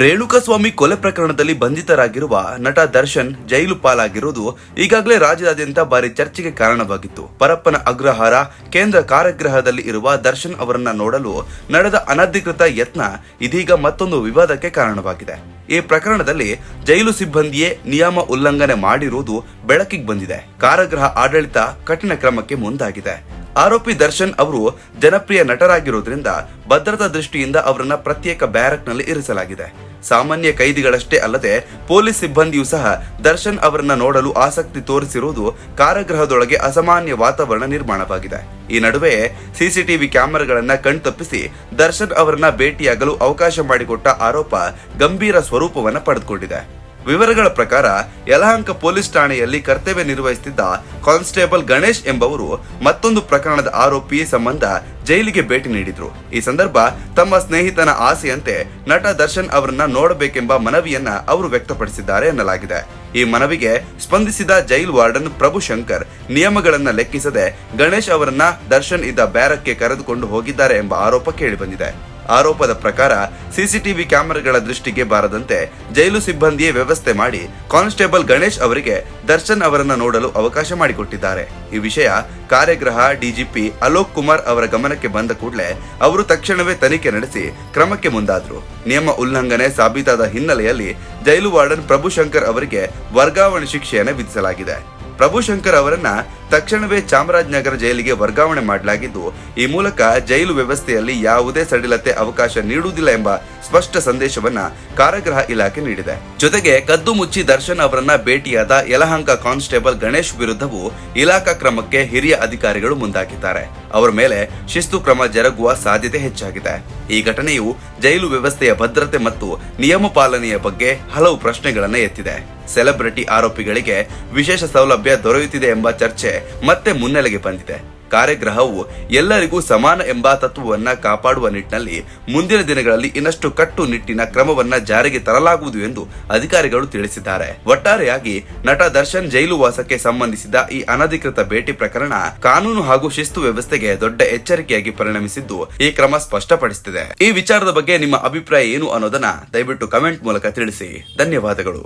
ರೇಣುಕಸ್ವಾಮಿ ಕೊಲೆ ಪ್ರಕರಣದಲ್ಲಿ ಬಂಧಿತರಾಗಿರುವ ನಟ ದರ್ಶನ್ ಜೈಲು ಪಾಲಾಗಿರುವುದು ಈಗಾಗಲೇ ರಾಜ್ಯದಾದ್ಯಂತ ಭಾರಿ ಚರ್ಚೆಗೆ ಕಾರಣವಾಗಿತ್ತು. ಪರಪ್ಪನ ಅಗ್ರಹಾರ ಕೇಂದ್ರ ಕಾರಾಗೃಹದಲ್ಲಿ ಇರುವ ದರ್ಶನ್ ಅವರನ್ನ ನೋಡಲು ನಡೆದ ಅನಧಿಕೃತ ಯತ್ನ ಇದೀಗ ಮತ್ತೊಂದು ವಿವಾದಕ್ಕೆ ಕಾರಣವಾಗಿದೆ. ಈ ಪ್ರಕರಣದಲ್ಲಿ ಜೈಲು ಸಿಬ್ಬಂದಿಯೇ ನಿಯಮ ಉಲ್ಲಂಘನೆ ಮಾಡಿರುವುದು ಬೆಳಕಿಗೆ ಬಂದಿದೆ. ಕಾರಾಗೃಹ ಆಡಳಿತ ಕಠಿಣ ಕ್ರಮಕ್ಕೆ ಮುಂದಾಗಿದೆ. ಆರೋಪಿ ದರ್ಶನ್ ಅವರು ಜನಪ್ರಿಯ ನಟರಾಗಿರುವುದರಿಂದ ಭದ್ರತಾ ದೃಷ್ಟಿಯಿಂದ ಅವರನ್ನ ಪ್ರತ್ಯೇಕ ಬ್ಯಾರಕ್ನಲ್ಲಿ ಇರಿಸಲಾಗಿದೆ. ಸಾಮಾನ್ಯ ಕೈದಿಗಳಷ್ಟೇ ಅಲ್ಲದೆ ಪೊಲೀಸ್ ಸಿಬ್ಬಂದಿಯೂ ಸಹ ದರ್ಶನ್ ಅವರನ್ನ ನೋಡಲು ಆಸಕ್ತಿ ತೋರಿಸಿರುವುದು ಕಾರಾಗೃಹದೊಳಗೆ ಅಸಾಮಾನ್ಯ ವಾತಾವರಣ ನಿರ್ಮಾಣವಾಗಿದೆ. ಈ ನಡುವೆ ಸಿಸಿಟಿವಿ ಕ್ಯಾಮೆರಾಗಳನ್ನ ಕಣ್ತಪ್ಪಿಸಿ ದರ್ಶನ್ ಅವರನ್ನ ಭೇಟಿಯಾಗಲು ಅವಕಾಶ ಮಾಡಿಕೊಟ್ಟ ಆರೋಪ ಗಂಭೀರ ಸ್ವರೂಪವನ್ನ ಪಡೆದುಕೊಂಡಿದೆ. ವಿವರಗಳ ಪ್ರಕಾರ, ಯಲಹಂಕ ಪೊಲೀಸ್ ಠಾಣೆಯಲ್ಲಿ ಕರ್ತವ್ಯ ನಿರ್ವಹಿಸುತ್ತಿದ್ದ ಕಾನ್ಸ್ಟೇಬಲ್ ಗಣೇಶ್ ಎಂಬವರು ಮತ್ತೊಂದು ಪ್ರಕರಣದ ಆರೋಪಿ ಸಂಬಂಧ ಜೈಲಿಗೆ ಭೇಟಿ ನೀಡಿದ್ರು. ಈ ಸಂದರ್ಭ ತಮ್ಮ ಸ್ನೇಹಿತನ ಆಸೆಯಂತೆ ನಟ ದರ್ಶನ್ ಅವರನ್ನ ನೋಡಬೇಕೆಂಬ ಮನವಿಯನ್ನ ಅವರು ವ್ಯಕ್ತಪಡಿಸಿದ್ದಾರೆ ಎನ್ನಲಾಗಿದೆ. ಈ ಮನವಿಗೆ ಸ್ಪಂದಿಸಿದ ಜೈಲ್ ವಾರ್ಡನ್ ಪ್ರಭು ಶಂಕರ್ ನಿಯಮಗಳನ್ನ ಲೆಕ್ಕಿಸದೆ ಗಣೇಶ್ ಅವರನ್ನ ದರ್ಶನ್ ಇದ್ದ ಬ್ಯಾರಕ್ಗೆ ಕರೆದುಕೊಂಡು ಹೋಗಿದ್ದಾರೆ ಎಂಬ ಆರೋಪ ಕೇಳಿಬಂದಿದೆ. ಆರೋಪದ ಪ್ರಕಾರ ಸಿಸಿಟಿವಿ ಕ್ಯಾಮೆರಾಗಳ ದೃಷ್ಟಿಗೆ ಬಾರದಂತೆ ಜೈಲು ಸಿಬ್ಬಂದಿಯೇ ವ್ಯವಸ್ಥೆ ಮಾಡಿ ಕಾನ್ಸ್ಟೇಬಲ್ ಗಣೇಶ್ ಅವರಿಗೆ ದರ್ಶನ್ ಅವರನ್ನ ನೋಡಲು ಅವಕಾಶ ಮಾಡಿಕೊಟ್ಟಿದ್ದಾರೆ. ಈ ವಿಷಯ ಕಾರ್ಯಗ್ರಹ ಡಿಜಿಪಿ ಅಲೋಕ್ ಕುಮಾರ್ ಅವರ ಗಮನಕ್ಕೆ ಬಂದ ಕೂಡಲೇ ಅವರು ತಕ್ಷಣವೇ ತನಿಖೆ ನಡೆಸಿ ಕ್ರಮಕ್ಕೆ ಮುಂದಾದ್ರು. ನಿಯಮ ಉಲ್ಲಂಘನೆ ಸಾಬೀತಾದ ಹಿನ್ನೆಲೆಯಲ್ಲಿ ಜೈಲು ವಾರ್ಡನ್ ಪ್ರಭುಶಂಕರ್ ಅವರಿಗೆ ವರ್ಗಾವಣೆ ಶಿಕ್ಷೆಯನ್ನು ವಿಧಿಸಲಾಗಿದೆ. ಪ್ರಭುಶಂಕರ್ ಅವರನ್ನ ತಕ್ಷಣವೇ ಚಾಮರಾಜನಗರ ಜೈಲಿಗೆ ವರ್ಗಾವಣೆ ಮಾಡಲಾಗಿದ್ದು, ಈ ಮೂಲಕ ಜೈಲು ವ್ಯವಸ್ಥೆಯಲ್ಲಿ ಯಾವುದೇ ಸಡಿಲತೆ ಅವಕಾಶ ನೀಡುವುದಿಲ್ಲ ಎಂಬ ಸ್ಪಷ್ಟ ಸಂದೇಶವನ್ನ ಕಾರಾಗೃಹ ಇಲಾಖೆ ನೀಡಿದೆ. ಜೊತೆಗೆ ಕದ್ದು ಮುಚ್ಚಿ ದರ್ಶನ್ ಅವರನ್ನ ಭೇಟಿಯಾದ ಯಲಹಂಕ ಕಾನ್ಸ್ಟೇಬಲ್ ಗಣೇಶ್ ವಿರುದ್ಧವೂ ಇಲಾಖಾ ಕ್ರಮಕ್ಕೆ ಹಿರಿಯ ಅಧಿಕಾರಿಗಳು ಮುಂದಾಗಿದ್ದಾರೆ. ಅವರ ಮೇಲೆ ಶಿಸ್ತು ಕ್ರಮ ಜರುಗುವ ಸಾಧ್ಯತೆ ಹೆಚ್ಚಾಗಿದೆ. ಈ ಘಟನೆಯು ಜೈಲು ವ್ಯವಸ್ಥೆಯ ಭದ್ರತೆ ಮತ್ತು ನಿಯಮ ಪಾಲನೆಯ ಬಗ್ಗೆ ಹಲವು ಪ್ರಶ್ನೆಗಳನ್ನು ಎತ್ತಿದೆ. ಸೆಲೆಬ್ರಿಟಿ ಆರೋಪಿಗಳಿಗೆ ವಿಶೇಷ ಸೌಲಭ್ಯ ದೊರೆಯುತ್ತಿದೆ ಎಂಬ ಚರ್ಚೆ ಮತ್ತೆ ಮುನ್ನೆಲೆಗೆ ಬಂದಿದೆ. ಕಾರ್ಯಗ್ರಹವು ಎಲ್ಲರಿಗೂ ಸಮಾನ ಎಂಬ ತತ್ವವನ್ನ ಕಾಪಾಡುವ ನಿಟ್ಟಿನಲ್ಲಿ ಮುಂದಿನ ದಿನಗಳಲ್ಲಿ ಇನ್ನಷ್ಟು ಕಟ್ಟುನಿಟ್ಟಿನ ಕ್ರಮವನ್ನ ಜಾರಿಗೆ ತರಲಾಗುವುದು ಎಂದು ಅಧಿಕಾರಿಗಳು ತಿಳಿಸಿದ್ದಾರೆ. ಒಟ್ಟಾರೆಯಾಗಿ ನಟ ದರ್ಶನ್ ಜೈಲು ವಾಸಕ್ಕೆ ಸಂಬಂಧಿಸಿದ ಈ ಅನಧಿಕೃತ ಭೇಟಿ ಪ್ರಕರಣ ಕಾನೂನು ಹಾಗೂ ಶಿಸ್ತು ವ್ಯವಸ್ಥೆಗೆ ದೊಡ್ಡ ಎಚ್ಚರಿಕೆಯಾಗಿ ಪರಿಣಮಿಸಿದ್ದು ಈ ಕ್ರಮ ಸ್ಪಷ್ಟಪಡಿಸುತ್ತಿದೆ. ಈ ವಿಚಾರದ ಬಗ್ಗೆ ನಿಮ್ಮ ಅಭಿಪ್ರಾಯ ಏನು ಅನ್ನೋದನ್ನ ದಯವಿಟ್ಟು ಕಮೆಂಟ್ ಮೂಲಕ ತಿಳಿಸಿ. ಧನ್ಯವಾದಗಳು.